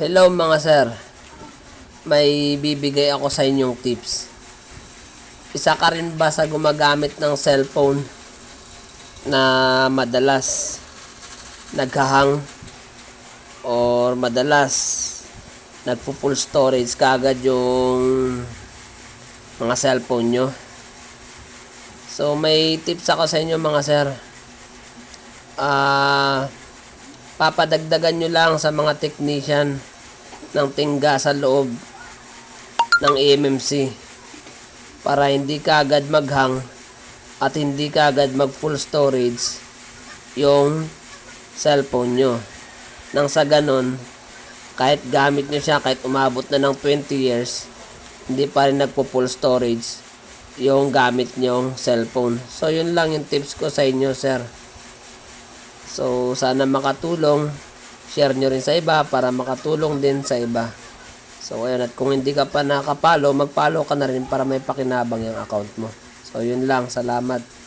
Hello mga sir. May bibigay ako sa inyong tips. Isa ka rin ba sa gumagamit ng cellphone na madalas naghahang or madalas nagpo full storage kagad yung mga cellphone nyo? So may tips ako sa inyo mga sir. Ah papadagdagan nyo lang sa mga technician ng tingga sa loob ng EMMC para hindi kagad maghang at hindi kagad mag full storage yung cellphone nyo. Nang sa ganon, kahit gamit nyo siya, kahit umabot na ng 20 years, hindi pa rin nagpo full storage yung gamit nyong cellphone. So, yun lang yung tips ko sa inyo, sir. So, sana makatulong. Share nyo rin sa iba para makatulong din sa iba. So, ayun. At kung hindi ka pa nakapalo, magpalo ka na rin para may pakinabang yung account mo. So, yun lang. Salamat.